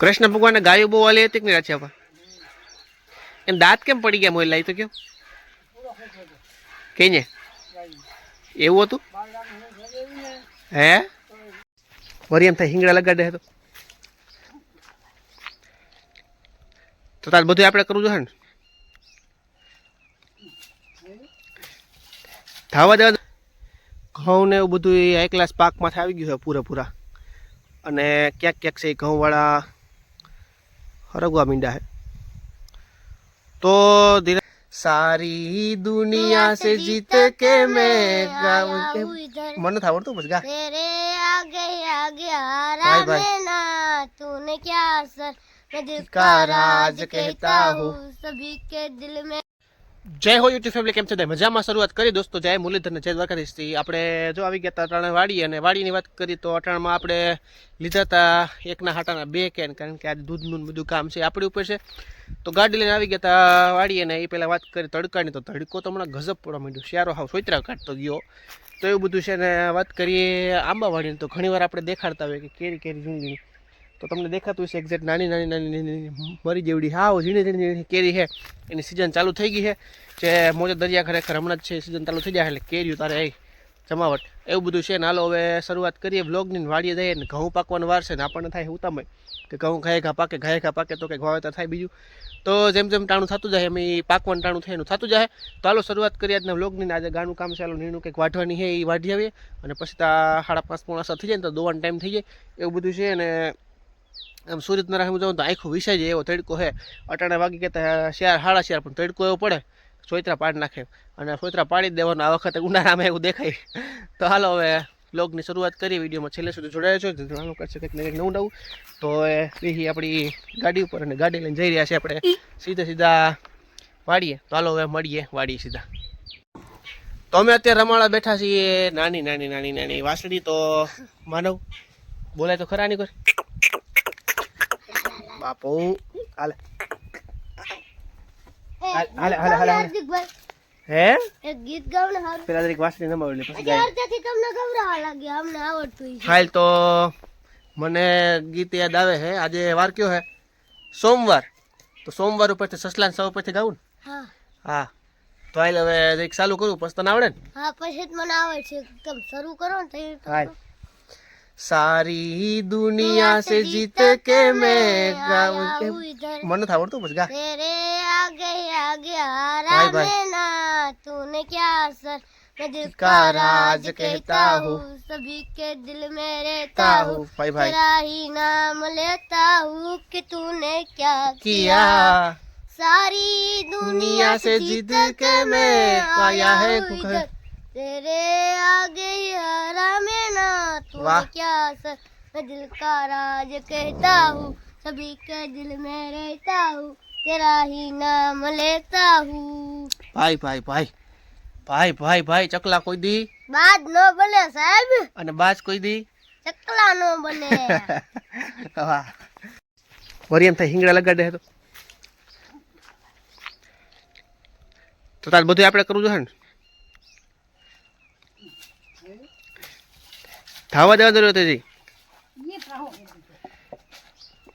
કૃષ્ણ ભગવાનને ગાયો બહુ વાલી હતી કે નહીં રાછાપા એમ દાંત કેમ પડી ગયા મોઈ તો કેમ કયો? ને એવું હતું? હે? વરી એમ થાય હિંગડા લગાડે હતો તો. તાર બધું આપણે કરવું જોઈએ ને? થાવા દેવા ઘઉં ને એવું બધું એ ક્લાસ પાકમાંથી આવી ગયું છે પૂરેપૂરા. અને ક્યાંક ક્યાંક છે એ ઘઉંવાળા હરગવા મીંડા છે તો ધીરે સારી દુનિયા સે જીત કે મેં ગાઉં કે મને નથી આવડતું બસ ગા तेरे आगे आगे हारा भाई, भाई। में ना तूने क्या असर मैं दिल का का राज राज कहता कहता हूँ। हूँ सभी के दिल में જય હો યુટ્યુબ ફેમિલી કેમ છે? મજામાં શરૂઆત કરી દોસ્તો, જય મુરલીધર ને જય દ્વારકાધીશથી આપણે જો આવી ગયા હતા અટાણે વાડી અને વાડીની વાત કરી તો અટાણમાં આપણે લીધા હતા એકના હાટાના બે કેન, કારણ કે આજે દૂધનું બધું કામ છે આપણી ઉપર છે. તો ગાડી લઈને આવી ગયા હતા વાડી અને એ પહેલાં વાત કરી તડકાની, તો તડકો તો હમણાં ગજબ પડવા માંડ્યો. શિયારો હાવ સોયત્રા કાઢતો ગયો. તો એવું બધું છે ને વાત કરીએ આંબાવાડીની. તો ઘણીવાર આપણે દેખાડતા હોય કે કેરી કેરી ઝૂંગણી તો તમને દેખાતું હશે એક્ઝેક્ટ નાની નાની નાની મરી જેવડી હાવ ઝીણી ઝીણી કેરી છે. એની સિઝન ચાલુ થઈ ગઈ છે. જે મોજે દરિયા ખરેખર હમણાં જ છે સિઝન ચાલુ થઈ જાય એટલે કેરીઓ તારે એ જમાવટ. એવું બધું છે ને હાલો હવે શરૂઆત કરીએ બ્લોગની વાળીએ જઈએ ને ઘઉં પાકવાનો વાર છે ને આપણને થાય ઉતામય કે ઘઉં ઘાય ઘા પાકે ઘાય ઘા પાકે તો કે વાવેતર થાય બીજું. તો જેમ જેમ ટાણું થતું જાય એમ એ પાકવાનું ટાણું થાય એનું થતું જાય. તો હાલો શરૂઆત કરીએ આજના વ્લોગની આજે ગાનું કામ છે, હાલો નીણું કંઈક વાઢવાની છે એ વાઢી આવીએ. અને પછી તા સાડા પાંચ પોણા થઈ જાય ને તો દોવાનો ટાઈમ થઈ જાય. એવું બધું છે અને આમ સૂર્યનારાયણ જાઉં તો આખું વિસાઈ જાય એવો તડકો છે અટાણે વાગી ગયા શિયાર હાડા શિયાર પણ તડકો એવો પડે. સોયત્રા પાડી નાખે. અને સોયત્રા પાડી જ દેવાનો આ વખતે ઉનાળામાં એવું દેખાય. તો હાલો હવે બ્લોગની શરૂઆત કરી વિડીયોમાં છેલ્લે સુધી જોડાયા છો. જાણવું કરશે કંઈક ને કંઈક નવું નવું. તો એ બેસી આપણી ગાડી ઉપર અને ગાડી લઈને જઈ રહ્યા છે આપણે. સીધા સીધા વાડીએ. તો હાલો હવે મળીએ વાડીએ સીધા. તો અમે અત્યારે રમાડા બેઠા છીએ. નાની નાની નાની નાની વાસળી. તો માનવ બોલાય તો ખરા નહીં કોઈ બાપુ હાલે હાલે હાલે હાલે હાલે હે એક ગીત ગાવ ને હારું. પેલા દરેક વાસળી નંબર લે પછી ગાય અત્યારથી તમને ગભરાવા લાગ્યા અમને આવડતું છે. હાલ તો મને ગીત યાદ આવે હે આજે વાર કયો હે? સોમવાર. તો સોમવાર ઉપરથી સસલાન સૌ ઉપરથી ગાવું ને? હા. હા. તો હાલ હવે એક ચાલુ કરું પછી તને આવડે ને? હા પછી મને આવડે છે તમે શરૂ કરો ને તો હાલ. સારી દુનિયા સે જીત કે મેં ગાઉં કે આવું ઇધર મને નથી આવડતું બસ ગા तेरे आगे आगे हारा भाई, भाई। में ना तूने क्या असर मैं दिल का का राज राज कहता कहता हूँ। हूँ सभी के दिल में रहता ता हूँ हूँ भाई भाई तेरा ही नाम लेता हूँ कि तूने क्या किया किया सारी दुनिया दुनिया से से जीत जीत के के मैं मैं आया आया है हूँ खुद- इधर तेरे आगे ही हारा में ना तूने वाह। क्या असर मैं दिल का राज कहता हूँ सभी के दिल में रहता हूँ तेरा ही नाम लेता हूँ ભાઈ ભાઈ ભાઈ ભાઈ ભાઈ ભાઈ ચકલા કોઈ દી બાદ નો બને સાહેબ અને બાજ કોઈ દી ચકલા નો બને વાહ વરી એમ થાય હિંગડા લગાડે તો તો તાર બધું આપણે કરવું જોઈએ ને થાવા દેવા જરૂર હતી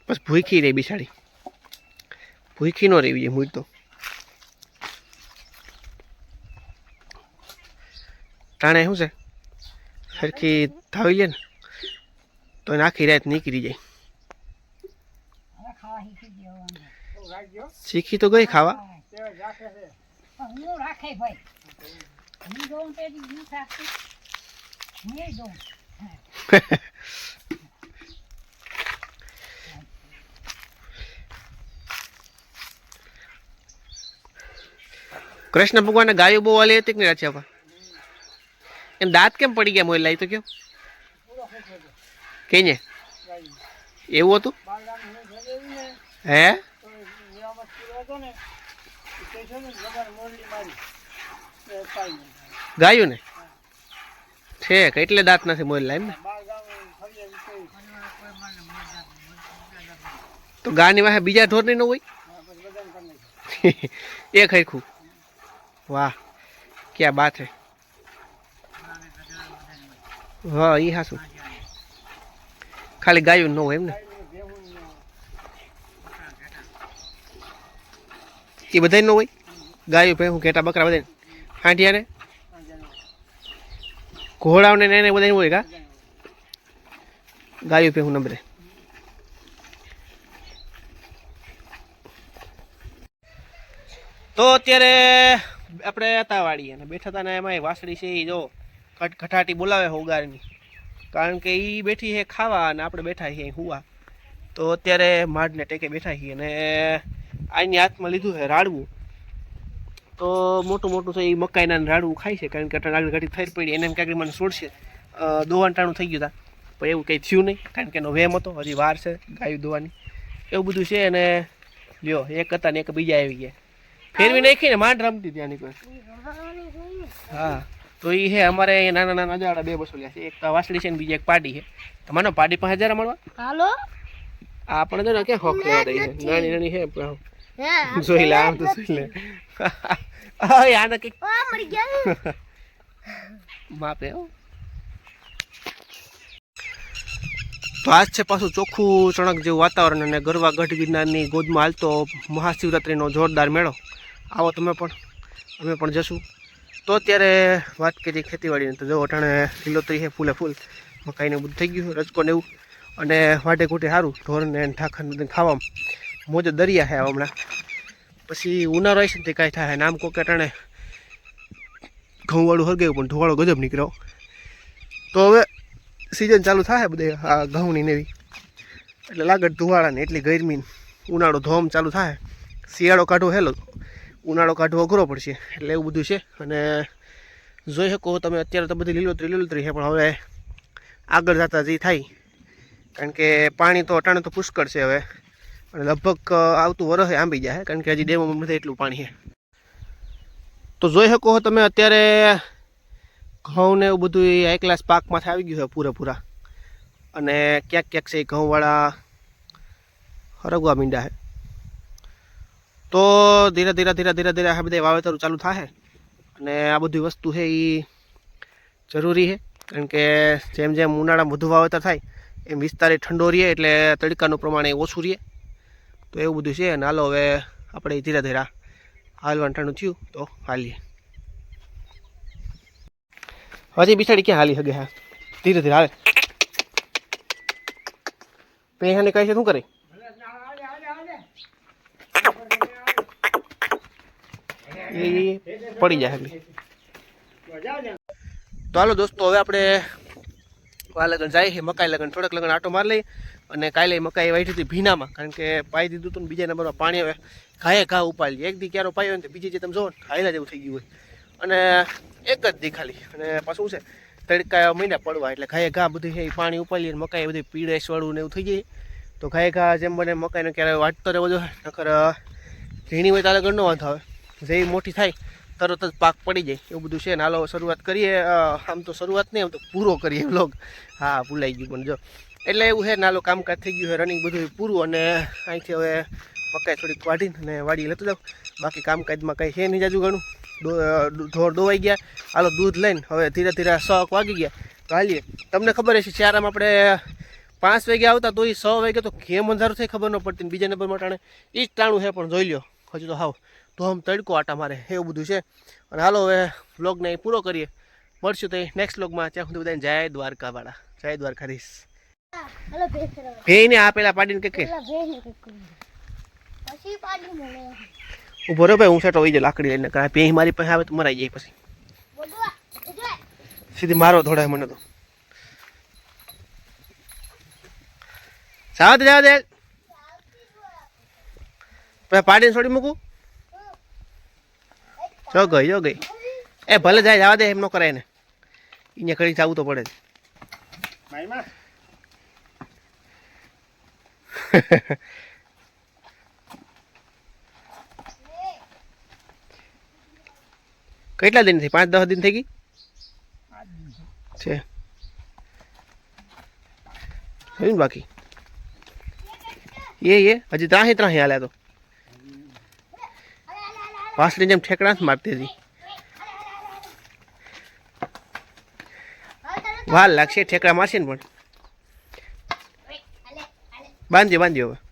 બસ ભૂખી રહી બિસાડી ભૂખી નો રહેવી જોઈએ મૂળ તો. ટાણે શું છે? સરખી ધાવી લે ને તો એને આખી રાત નીકળી જાય. શીખી તો ગઈ ખાવા. હું રાખે ભાઈ. હું દઉં તે દી હું રાખતી હું દઉં કૃષ્ણ ભગવાનને ગાયો બહુ વાલી હતી કે રાચી આપા એમ દાંત કેમ પડી ગયા મોઈ લાવી તો કયો. કહીને. એવું હતું? હે? ગાયું ને ઠેક એટલે દાંત નથી મોરેલા એમ? તો ગાની વાહે બીજા ઢોર નહીં હોય? એ ખૈખું વાહ, ક્યાં બાત હે. હા એ હાસું. ખાલી ગાયું ન હોય એમને એ બધા ન હોય? ગાયું ભાઈ હું ઘેટા બકરા બધા હાંઢિયા ને ઘોડાઓને ને એને બધા હોય કા? પે હું નંબરે. તો અત્યારે આપણે હતા વાળી અને બેઠા હતા ને એમાં વાસળી છે એ જો કટ બોલાવે છે ઉગારની. કારણ કે એ બેઠી છે ખાવા અને આપણે બેઠા છીએ હુવા. તો અત્યારે માડને ટેકે બેઠા છીએ અને આની હાથમાં લીધું છે રાડવું. તો મોટું મોટું છે એ મકાઈના રાડું ખાય છે કારણ કે આગળ ઘડી થઈ પડી એને ક્યાંક મને છોડશે દોવાંટાણું થઈ ગયું હતા પણ એવું કંઈ થયું નહીં કારણ કે એનો વેમ હતો હજી વાર છે ગાયું દોવાની. એવું બધું છે અને લ્યો એક હતા ને એક બીજા આવી ગયા. ફેરવી નાખીને માંડ રમતી ત્યાંની કોઈ હા તો એ છે અમારે નાના નાના અજાડા બે બસોલિયા છે. એક તો વાસળી છે ને બીજી એક પાડી છે. તમારો પાડી પાસે હજાર મળવા? હાલો? આપણે જો ને ક્યાં હોક લેવા દઈએ નાની નાની છે પણ હે જોઈ લે આમ તો જોઈ લે હા આને કંઈક આ મરી ગયા માપે છે પાછું ચોખ્ખું ચણક જેવું વાતાવરણ અને ગરવા ગઢ ગિરનારની ગોદમાં હાલતો મહાશિવરાત્રિનો જોરદાર મેળો આવો તમે પણ અમે પણ જશું તો અત્યારે વાત કરીએ ખેતીવાડીની તો જો અટાણે લીલોતરી છે ફૂલે ફૂલ મકાઈને બધું થઈ ગયું રજકો ને એવું અને વાટે કુટે સારું ઢોરને ને ઠાખર ખાવામાં મોજ દરિયા છે હમણાં. પછી ઉનાળો આવી છે તે કાંઈ થાય. નામ કોકે ટાણે ઘઉંવાળું હરગાયું, પણ ધોવાળો ગજબ નીકળ્યો. તો હવે સિઝન ચાલુ થાય બધે આ ઘઉંની ને એવી. એટલે લાગડ ધુવાળાને એટલી ગરમી ઉનાળો ધોમ ચાલુ થાય શિયાળો કાઢવો હેલો, ઉનાળો કાઢવો અઘરો પડશે. એટલે એવું બધું છે. અને જોઈ શકો તમે, અત્યારે તો બધી લીલોતરી લીલોતરી છે, પણ હવે આગળ જતાં જે થાય. કારણ કે પાણી તો, અટાણે તો પુષ્કળ છે હવે. અને લગભગ આવતું વરસે આંબી જાય, કારણ કે હજી ડેમોમાં નથી, એટલું પાણી છે. તો જોઈ શકો તમે અત્યારે ઘઉં ને એવું બધું હાઈ ક્લાસ પાકમાંથી આવી ગયું છે પૂરેપૂરા. અને ક્યાંક ક્યાંક છે એ ઘઉંવાળા હરગવા મીંડા છે. તો ધીરે ધીરે ધીરે ધીરે ધીરે આ બધા વાવેતર ચાલુ થાય અને આ બધી વસ્તુ છે એ જરૂરી છે, કારણ કે જેમ જેમ ઉનાળામાં વધુ વાવેતર થાય, એમ વિસ્તારે ઠંડો રહે, એટલે તડકાનું પ્રમાણ એ ઓછું રહે. તો એવું બધું છે અને હાલો હવે આપણે ધીરે ધીરે હાલવાનું ઠંડુ થયું, તો હાલીએ. હજી બિસાડી ક્યાં હાલી શકે હા? ધીરે ધીરે હાલે. પેહાને કહે છે શું કરે? એ પડી જાય આગળ તો હાલો દોસ્તો, હવે આપણે આ લગન જાય છે, મકાઈ લગન, થોડાક લગન આટો માર લઈ અને કાલે મકાઈ વાઢી હતી ભીનામાં, કારણ કે પાઈ દીધું હતું બીજા નંબરમાં પાણી હવે ઘાએ ઘા ઉપાડી એક દી ક્યારો પાયો ને બીજી જે તમે જોવો ને હાઈલા જેવું થઈ ગયું હોય. અને એક જ દી ખાલી. અને પાછું છે, તડકા મહિના પડવા, એટલે ઘાએ ઘા બધું છે પાણી ઉપાડી અને મકાઈ બધી પીળેશ વાળું ને એવું થઈ જાય. તો ઘાએ ઘા જેમ બને મકાઈને ક્યારે વાટતો રહેવો જોઈએ, નકર ઝીણી હોય તારે ઘરનો વાંધો આવે. જેવી મોટી થાય, તરત જ પાક પડી જાય, એવું બધું છે ને. હાલો, શરૂઆત કરીએ આમ તો શરૂઆત નહીં, આમ તો પૂરો કરીએ વ્લોગ હા, ભૂલાઈ ગયું પણ જો. એટલે એવું છે, નાલો કામકાજ થઈ ગયું છે રનિંગ બધું પૂરું અને અહીંથી હવે મકાઈ થોડીક વાઢીને અને વાડી લેતો જાઉં. બાકી કામકાજમાં કંઈ છે નહીં જાજુ ઘણું. ઢોર દોવાઈ ગયા. હાલો દૂધ લઈને હવે ધીરે ધીરે સો વાગી ગયા. તો હાલીએ. તમને ખબર હશે ચારામાં આપણે પાંચ વાગે આવતા તો એ સો વાગે તો કેમ અંધારું થઈ ખબર ન પડતી બીજા નંબર માટે એ જ ટાણું છે પણ જોઈ લ્યો. હજુ તો હાવ તો આમ તડકો આટા મારે એવું બધું છે. અને હાલો હવે વ્લોગને પૂરો કરીએ. મળશું તો નેક્સ્ટ બ્લોગમાં ત્યાં સુધી બધાને જય દ્વારકાવાળા. જય દ્વારકાધીશ. ભેઈને આ પેલા પાડીને કે કે? ઊભો રહ્યો ભાઈ હું સેટો વહી જાય લાકડી લઈને કારણ ભેં મારી પાસે આવે તો મરાઈ જાય પછી. સીધી મારો થોડા મને તો. દે જાવ દે. પછી પાડીને છોડી મૂકું. જો ગઈ જો ગઈ. એ ભલે જાય જવા દે એમ ન કરાય ને અહીંયા ઘડી જવું તો પડે. જ કેટલા દિન થઈ પાંચ દસ દિન થઈ ગઈ? છે. જોયું ને બાકી? એ એ. હજી ત્રાહી ત્રાહી હાલ્યા તો. વાસળી જેમ ઠેકડા જ મારતી હતી. વાર લાગશે ઠેકડા મારશે ને પણ. બાંધ્યો બાંધ્યો હવે.